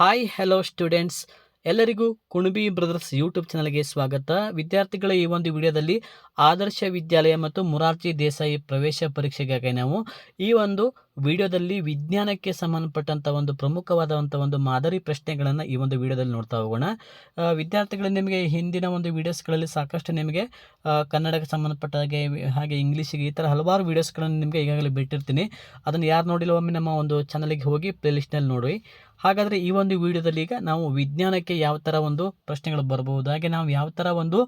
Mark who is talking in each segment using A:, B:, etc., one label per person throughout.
A: Hi hello students ಎಲ್ಲರಿಗೂ Kunbi brothers YouTube ಚಾನಲ್ಗೆ ಸ್ವಾಗತ. ವಿದ್ಯಾರ್ಥಿಗಳ, ಈ ಒಂದು ವಿಡಿಯೋದಲ್ಲಿ ಆದರ್ಶ ವಿದ್ಯಾಲಯ ಮತ್ತು ಮುರಾರ್ಜಿ ದೇಸಾಯಿ ಪ್ರವೇಶ ಪರೀಕ್ಷೆಗಾಗಿ ನಾವು ಈ ಒಂದು ವಿಡಿಯೋದಲ್ಲಿ ವಿಜ್ಞಾನಕ್ಕೆ ಸಂಬಂಧಪಟ್ಟಂಥ ಒಂದು ಪ್ರಮುಖವಾದಂಥ ಒಂದು ಮಾದರಿ ಪ್ರಶ್ನೆಗಳನ್ನು ಈ ಒಂದು ವಿಡಿಯೋದಲ್ಲಿ ನೋಡ್ತಾ ಹೋಗೋಣ. ವಿದ್ಯಾರ್ಥಿಗಳು ನಿಮಗೆ ಹಿಂದಿನ ಒಂದು ವಿಡಿಯೋಸ್ಗಳಲ್ಲಿ ಸಾಕಷ್ಟು ನಿಮಗೆ ಕನ್ನಡಕ್ಕೆ ಸಂಬಂಧಪಟ್ಟ ಹಾಗೆ ಹಾಗೆ ಇಂಗ್ಲೀಷಿಗೆ ಈ ಥರ ಹಲವಾರು ವೀಡಿಯೋಸ್ಗಳನ್ನು ನಿಮಗೆ ಈಗಾಗಲೇ ಬಿಟ್ಟಿರ್ತೀನಿ. ಅದನ್ನು ಯಾರು ನೋಡಿಲ್ಲ ಒಮ್ಮೆ ನಮ್ಮ ಒಂದು ಚಾನಲಿಗೆ ಹೋಗಿ ಪ್ಲೇಲಿಸ್ಟ್ನಲ್ಲಿ ನೋಡಿ ಹಾಗಾದರೆ ಈ ಒಂದು ವಿಡಿಯೋದಲ್ಲಿ ಈಗ ನಾವು ವಿಜ್ಞಾನಕ್ಕೆ ಯಾವ ಥರ ಒಂದು ಪ್ರಶ್ನೆಗಳು ಬರಬಹುದು ಹಾಗೆ ನಾವು ಯಾವ ಥರ ಒಂದು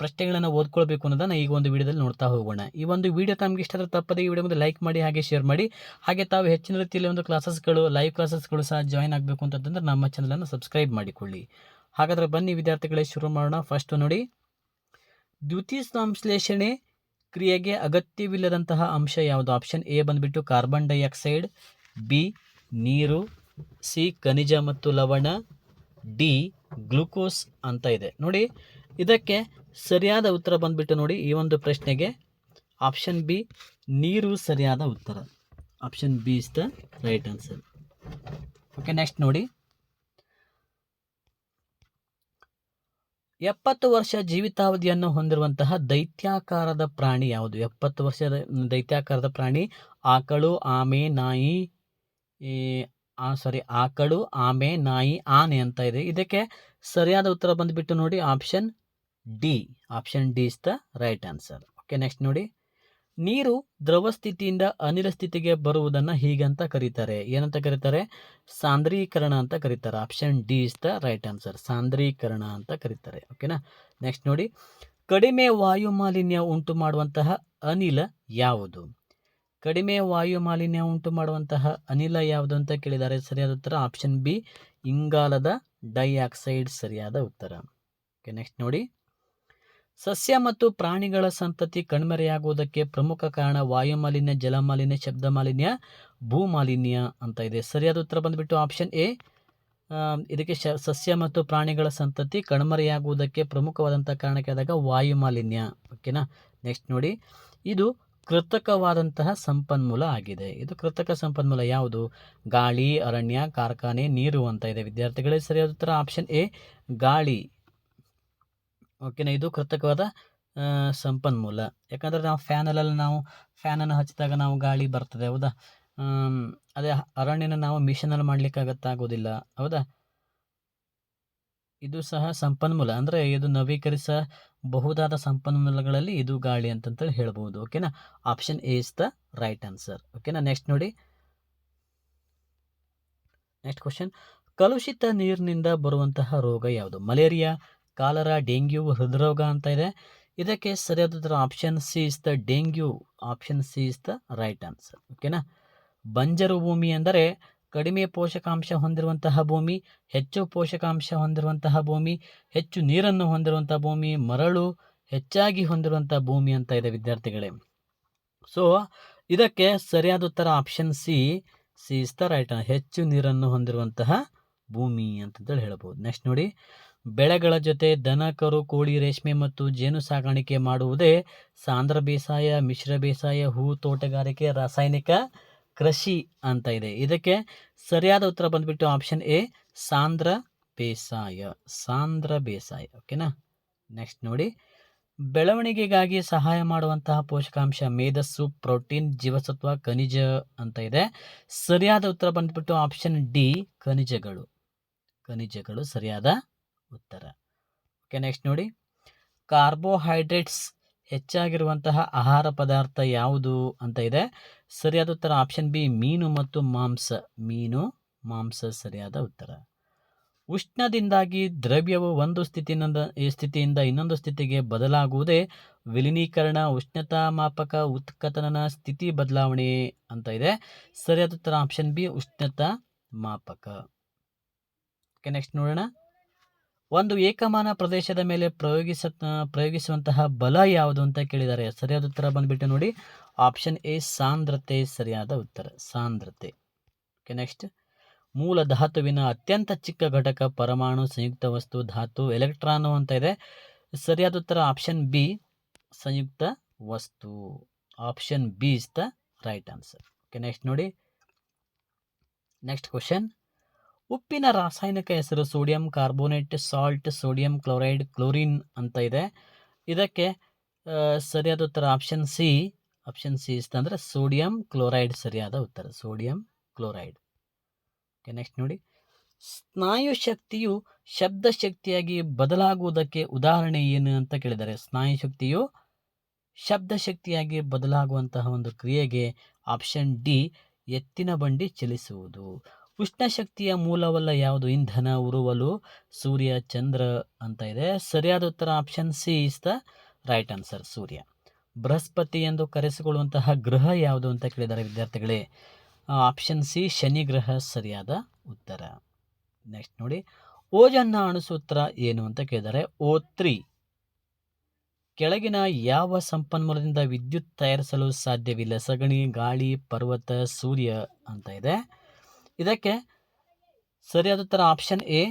A: ಪ್ರಶ್ನೆಗಳನ್ನು ಓದ್ಕೊಳ್ಬೇಕು ಅನ್ನೋದನ್ನು ಈಗ ಒಂದು ವಿಡಿಯೋದಲ್ಲಿ ನೋಡ್ತಾ ಹೋಗೋಣ. ಈ ಒಂದು ವಿಡಿಯೋ ತಮಗೆ ಇಷ್ಟ ಆದರೆ ತಪ್ಪದೇ ಈ ವಿಡಿಯೋ ಮುಂದೆ ಲೈಕ್ ಮಾಡಿ, ಹಾಗೆ ಶೇರ್ ಮಾಡಿ. ಹಾಗೆ ತಾವು ಹೆಚ್ಚಿನ ರೀತಿಯಲ್ಲಿ ಒಂದು ಕ್ಲಾಸಸ್ಗಳು ಲೈವ್ ಕ್ಲಾಸಸ್ಗಳು ಸಹ ಜಾಯ್ನ್ ಆಗಬೇಕು ಅಂತಂದ್ರೆ ನಮ್ಮ ಚಾನಲನ್ನು ಸಬ್ಸ್ಕ್ರೈಬ್ ಮಾಡಿಕೊಳ್ಳಿ. ಹಾಗಾದರೆ ಬನ್ನಿ ವಿದ್ಯಾರ್ಥಿಗಳೇ, ಶುರು ಮಾಡೋಣ. ಫಸ್ಟ್ ನೋಡಿ ದ್ವಿತೀಯ ಸಂಶ್ಲೇಷಣೆ ಕ್ರಿಯೆಗೆ ಅಗತ್ಯವಿಲ್ಲದಂತಹ ಅಂಶ ಯಾವುದು? ಆಪ್ಷನ್ ಎ ಬಂದುಬಿಟ್ಟು ಕಾರ್ಬನ್ ಡೈಆಕ್ಸೈಡ್ ಬಿ ನೀರು ಸಿ ಖನಿಜ ಮತ್ತು ಲವಣ ಡಿ ಗ್ಲುಕೋಸ್ ಅಂತ ಇದೆ. ನೋಡಿ, ಇದಕ್ಕೆ ಸರಿಯಾದ ಉತ್ತರ ಬಂದ್ಬಿಟ್ಟು ನೋಡಿ ಈ ಒಂದು ಪ್ರಶ್ನೆಗೆ ಆಪ್ಷನ್ ಬಿ ನೀರು ಸರಿಯಾದ ಉತ್ತರ. Option B is the right answer okay next ನೋಡಿ. ಎಪ್ಪತ್ತು ವರ್ಷ ಜೀವಿತಾವಧಿಯನ್ನು ಹೊಂದಿರುವಂತಹ ದೈತ್ಯಾಕಾರದ ಪ್ರಾಣಿ ಯಾವುದು? ಎಪ್ಪತ್ತು ವರ್ಷದ ದೈತ್ಯಾಕಾರದ ಪ್ರಾಣಿ, ಆಕಳು, ಆಮೆ, ನಾಯಿ ಸಾರಿ ಆಕಳು, ಆಮೆ, ನಾಯಿ, ಆನೆ ಅಂತ ಇದೆ. ಇದಕ್ಕೆ ಸರಿಯಾದ ಉತ್ತರ ಬಂದುಬಿಟ್ಟು ನೋಡಿ option D option D is the right answer okay next ನೋಡಿ. ನೀರು ದ್ರವ ಸ್ಥಿತಿಯಿಂದ ಅನಿಲ ಸ್ಥಿತಿಗೆ ಬರುವುದನ್ನು ಹೀಗಂತ ಕರೀತಾರೆ. ಏನಂತ ಕರೀತಾರೆ? ಸಾಂದ್ರೀಕರಣ ಅಂತ ಕರೀತಾರೆ. Option D is the right answer ಸಾಂದ್ರೀಕರಣ ಅಂತ ಕರೀತಾರೆ. ಓಕೆನಾ ನೆಕ್ಸ್ಟ್ ನೋಡಿ. ಕಡಿಮೆ ವಾಯು ಮಾಲಿನ್ಯ ಉಂಟು ಮಾಡುವಂತಹ ಅನಿಲ ಯಾವುದು? ಕಡಿಮೆ ವಾಯು ಮಾಲಿನ್ಯ ಉಂಟು ಮಾಡುವಂತಹ ಅನಿಲ ಯಾವುದು ಅಂತ ಕೇಳಿದ್ದಾರೆ ಸರಿಯಾದ ಉತ್ತರ ಆಪ್ಷನ್ ಬಿ ಇಂಗಾಲದ ಡೈಆಕ್ಸೈಡ್ ಸರಿಯಾದ ಉತ್ತರ. ಓಕೆ ನೆಕ್ಸ್ಟ್ ನೋಡಿ. ಸಸ್ಯ ಮತ್ತು ಪ್ರಾಣಿಗಳ ಸಂತತಿ ಕಣ್ಮರೆಯಾಗುವುದಕ್ಕೆ ಪ್ರಮುಖ ಕಾರಣ ವಾಯುಮಾಲಿನ್ಯ, ಜಲಮಾಲಿನ್ಯ ಜಲ ಮಾಲಿನ್ಯ ಶಬ್ದ ಮಾಲಿನ್ಯ ಭೂಮಾಲಿನ್ಯ ಅಂತ ಇದೆ. ಸರಿಯಾದ ಉತ್ತರ ಬಂದುಬಿಟ್ಟು ಆಪ್ಷನ್ ಎ ಇದಕ್ಕೆ ಸಸ್ಯ ಮತ್ತು ಪ್ರಾಣಿಗಳ ಸಂತತಿ ಕಣ್ಮರೆಯಾಗುವುದಕ್ಕೆ ಪ್ರಮುಖವಾದಂಥ ಕಾರಣಕ್ಕೆ ಆದಾಗ ವಾಯುಮಾಲಿನ್ಯ. ಓಕೆನಾ ನೆಕ್ಸ್ಟ್ ನೋಡಿ. ಇದು ಕೃತಕವಾದಂತಹ ಸಂಪನ್ಮೂಲ ಆಗಿದೆ. ಇದು ಕೃತಕ ಸಂಪನ್ಮೂಲ ಯಾವುದು? ಗಾಳಿ, ಅರಣ್ಯ, ಕಾರ್ಖಾನೆ, ನೀರು ಅಂತ ಇದೆ. ವಿದ್ಯಾರ್ಥಿಗಳೇ ಸರಿಯಾದ ಉತ್ತರ ಆಪ್ಷನ್ ಎ ಗಾಳಿ. ಓಕೆನಾ? ಇದು ಕೃತಕವಾದ ಸಂಪನ್ಮೂಲ. ಯಾಕಂದರೆ ನಾವು ಫ್ಯಾನಲ್ಲೆಲ್ಲ ನಾವು ಫ್ಯಾನನ್ನು ಹಚ್ಚಿದಾಗ ನಾವು ಗಾಳಿ ಬರ್ತದೆ, ಹೌದಾ? ಅದೇ ಅರಣ್ಯನ ನಾವು ಮಿಷನಲ್ಲಿ ಮಾಡಲಿಕ್ಕಾಗತ್ತಾಗೋದಿಲ್ಲ ಹೌದಾ? ಇದು ಸಹ ಸಂಪನ್ಮೂಲ. ಅಂದರೆ ಇದು ನವೀಕರಿಸಬಹುದಾದ ಸಂಪನ್ಮೂಲಗಳಲ್ಲಿ ಇದು ಗಾಳಿ ಅಂತಂತೇಳಿ ಹೇಳ್ಬೋದು, ಓಕೆನಾ? Option A is the right answer, ಓಕೆನಾ? ನೆಕ್ಸ್ಟ್ ನೋಡಿ. Next question. ಕಲುಷಿತ ನೀರಿನಿಂದ ಬರುವಂತಹ ರೋಗ ಯಾವುದು? ಮಲೇರಿಯಾ ಕಾಲರ ಡೆಂಗ್ಯೂ ಹೃದ್ರೋಗ ಅಂತ ಇದೆ. ಇದಕ್ಕೆ ಸರಿಯಾದ ಉತ್ತರ option C is the dengue option C is the right answer ಓಕೆನಾ ಬಂಜರು ಭೂಮಿ ಅಂದರೆ ಕಡಿಮೆ ಪೋಷಕಾಂಶ ಹೊಂದಿರುವಂತಹ ಭೂಮಿ, ಹೆಚ್ಚು ಪೋಷಕಾಂಶ ಹೊಂದಿರುವಂತಹ ಭೂಮಿ, ಹೆಚ್ಚು ನೀರನ್ನು ಹೊಂದಿರುವಂಥ ಭೂಮಿ, ಮರಳು ಹೆಚ್ಚಾಗಿ ಹೊಂದಿರುವಂಥ ಭೂಮಿ ಅಂತ ಇದೆ ವಿದ್ಯಾರ್ಥಿಗಳೇ. ಸೊ ಇದಕ್ಕೆ ಸರಿಯಾದ ಉತ್ತರ option C C is the right ಹೆಚ್ಚು ನೀರನ್ನು ಹೊಂದಿರುವಂತಹ ಭೂಮಿ ಅಂತಂತೇಳಿ ಹೇಳ್ಬೋದು. ನೆಕ್ಸ್ಟ್ ನೋಡಿ. ಬೆಳೆಗಳ ಜೊತೆ ದನ, ಕರು, ಕೋಳಿ, ರೇಷ್ಮೆ ಮತ್ತು ಜೇನು ಸಾಕಾಣಿಕೆ ಮಾಡುವುದೇ ಸಾಂದ್ರ ಬೇಸಾಯ, ಮಿಶ್ರ ಬೇಸಾಯ, ಹೂ ತೋಟಗಾರಿಕೆ, ರಾಸಾಯನಿಕ ಕೃಷಿ ಅಂತ ಇದೆ. ಇದಕ್ಕೆ ಸರಿಯಾದ ಉತ್ತರ ಬಂದ್ಬಿಟ್ಟು ಆಪ್ಷನ್ ಎ ಸಾಂದ್ರ ಬೇಸಾಯ. ಸಾಂದ್ರ ಬೇಸಾಯ. ಓಕೆನಾ ನೆಕ್ಸ್ಟ್ ನೋಡಿ. ಬೆಳವಣಿಗೆಗಾಗಿ ಸಹಾಯ ಮಾಡುವಂತಹ ಪೋಷಕಾಂಶ ಮೇಧಸ್ಸು, ಪ್ರೋಟೀನ್, ಜೀವಸತ್ವ, ಖನಿಜ ಅಂತ ಇದೆ. ಸರಿಯಾದ ಉತ್ತರ ಬಂದ್ಬಿಟ್ಟು ಆಪ್ಷನ್ ಡಿ, ಖನಿಜಗಳು. ಖನಿಜಗಳು ಸರಿಯಾದ ಉತ್ತರ. ಓಕೆ ನೆಕ್ಸ್ಟ್ ನೋಡಿ. ಕಾರ್ಬೋಹೈಡ್ರೇಟ್ಸ್ ಹೆಚ್ಚಾಗಿರುವಂತಹ ಆಹಾರ ಪದಾರ್ಥ ಯಾವುದು ಅಂತ ಇದೆ. ಸರಿಯಾದ ಉತ್ತರ ಆಪ್ಷನ್ ಬಿ ಮೀನು ಮತ್ತು ಮಾಂಸ. ಮೀನು, ಮಾಂಸ ಸರಿಯಾದ ಉತ್ತರ. ಉಷ್ಣದಿಂದಾಗಿ ದ್ರವ್ಯವು ಒಂದು ಸ್ಥಿತಿಯಿಂದ ಸ್ಥಿತಿಯಿಂದ ಇನ್ನೊಂದು ಸ್ಥಿತಿಗೆ ಬದಲಾಗುವುದೇ ವಿಲೀನೀಕರಣ ಉಷ್ಣತಾ ಮಾಪಕ ಉತ್ಕಥನ ಸ್ಥಿತಿ ಬದಲಾವಣೆ ಅಂತ ಇದೆ. ಸರಿಯಾದ ಉತ್ತರ ಆಪ್ಷನ್ ಬಿ ಉಷ್ಣತಾ ಮಾಪಕ ಓಕೆ ನೆಕ್ಸ್ಟ್ ನೋಡೋಣ. ಒಂದು ಏಕಮಾನ ಪ್ರದೇಶದ ಮೇಲೆ ಪ್ರಯೋಗಿಸ ಪ್ರಯೋಗಿಸುವಂತಹ ಬಲ ಯಾವುದು ಅಂತ ಕೇಳಿದ್ದಾರೆ ಸರಿಯಾದ ಉತ್ತರ ಬಂದ್ಬಿಟ್ಟು ನೋಡಿ. ಆಪ್ಷನ್ ಎ, ಸಾಂದ್ರತೆ. ಸರಿಯಾದ ಉತ್ತರ, ಸಾಂದ್ರತೆ. Okay, next. ಮೂಲ ಧಾತುವಿನ ಅತ್ಯಂತ ಚಿಕ್ಕ ಘಟಕ, ಪರಮಾಣು, ಸಂಯುಕ್ತ ವಸ್ತು, ಧಾತು, ಎಲೆಕ್ಟ್ರಾನು ಅಂತ ಇದೆ. ಸರಿಯಾದ ಉತ್ತರ ಆಪ್ಷನ್ ಬಿ, ಸಂಯುಕ್ತ ವಸ್ತು. Option B is the right answer. Okay, next ನೋಡಿ. Next question. ಉಪ್ಪಿನ ರಾಸಾಯನಿಕ ಹೆಸರು sodium carbonate salt sodium chloride chlorine ಅಂತ ಇದೆ. ಇದಕ್ಕೆ ಸರಿಯಾದ ಉತ್ತರ option C option C is ಅಂದರೆ ಸೋಡಿಯಂ ಕ್ಲೋರೈಡ್ ಸರಿಯಾದ ಉತ್ತರ, ಸೋಡಿಯಂ ಕ್ಲೋರೈಡ್. ಓಕೆ ನೆಕ್ಸ್ಟ್ ನೋಡಿ. ಸ್ನಾಯು ಶಕ್ತಿಯು ಶಬ್ದ ಶಕ್ತಿಯಾಗಿ ಬದಲಾಗುವುದಕ್ಕೆ ಉದಾಹರಣೆ ಏನು ಅಂತ ಕೇಳಿದ್ದಾರೆ ಸ್ನಾಯು ಶಕ್ತಿಯು ಶಬ್ದ ಶಕ್ತಿಯಾಗಿ ಬದಲಾಗುವಂತಹ ಒಂದು ಕ್ರಿಯೆಗೆ ಆಪ್ಷನ್ ಡಿ ಎತ್ತಿನ ಬಂಡಿ ಚಲಿಸುವುದು. ಉಷ್ಣ ಶಕ್ತಿಯ ಮೂಲವಲ್ಲ ಯಾವುದು? ಇಂಧನ, ಉರುವಲು, ಸೂರ್ಯ, ಚಂದ್ರ ಅಂತ ಇದೆ. ಸರಿಯಾದ ಉತ್ತರ option C is the right answer ಸೂರ್ಯ. ಬೃಹಸ್ಪತಿ ಎಂದು ಕರೆಸಿಕೊಳ್ಳುವಂತಹ ಗ್ರಹ ಯಾವುದು ಅಂತ ಕೇಳಿದ್ದಾರೆ ವಿದ್ಯಾರ್ಥಿಗಳೇ? ಆಪ್ಷನ್ ಸಿ ಶನಿ ಗ್ರಹ ಸರಿಯಾದ ಉತ್ತರ. ನೆಕ್ಸ್ಟ್ ನೋಡಿ. ಓಜನ್ನ ಅಣುಸೂತ್ರ ಏನು ಅಂತ ಕೇಳಿದರೆ ಓ ತ್ರೀ ಕೆಳಗಿನ ಯಾವ ಸಂಪನ್ಮೂಲದಿಂದ ವಿದ್ಯುತ್ ತಯಾರಿಸಲು ಸಾಧ್ಯವಿಲ್ಲ? ಸಗಣಿ, ಗಾಳಿ, ಪರ್ವತ, ಸೂರ್ಯ ಅಂತ ಇದೆ. ಇದಕ್ಕೆ ಸರಿಯಾದ ಉತ್ತರ ಆಪ್ಷನ್ ಎ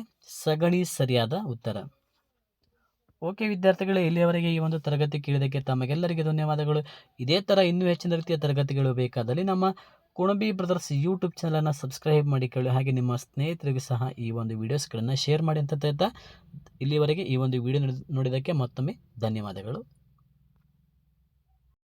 A: ಸಗಣಿ ಸರಿಯಾದ ಉತ್ತರ. ಓಕೆ ವಿದ್ಯಾರ್ಥಿಗಳು, ಇಲ್ಲಿಯವರೆಗೆ ಈ ಒಂದು ತರಗತಿ ಕೇಳಿದ್ದಕ್ಕೆ ತಮಗೆಲ್ಲರಿಗೆ ಧನ್ಯವಾದಗಳು. ಇದೇ ಥರ ಇನ್ನೂ ಹೆಚ್ಚಿನ ರೀತಿಯ ತರಗತಿಗಳು ಬೇಕಾದಲ್ಲಿ ನಮ್ಮ ಕುಣಬಿ ಬ್ರದರ್ಸ್ ಯೂಟ್ಯೂಬ್ ಚಾನಲನ್ನು ಸಬ್ಸ್ಕ್ರೈಬ್ ಮಾಡಿಕೊಳ್ಳಿ ಹಾಗೆ ನಿಮ್ಮ ಸ್ನೇಹಿತರಿಗೂ ಸಹ ಈ ಒಂದು ವೀಡಿಯೋಸ್ಗಳನ್ನು ಶೇರ್ ಮಾಡಿ ಅಂತ ಇಲ್ಲಿವರೆಗೆ ಈ ಒಂದು ವಿಡಿಯೋ ನೋಡಿದ್ದಕ್ಕೆ ಮತ್ತೊಮ್ಮೆ ಧನ್ಯವಾದಗಳು.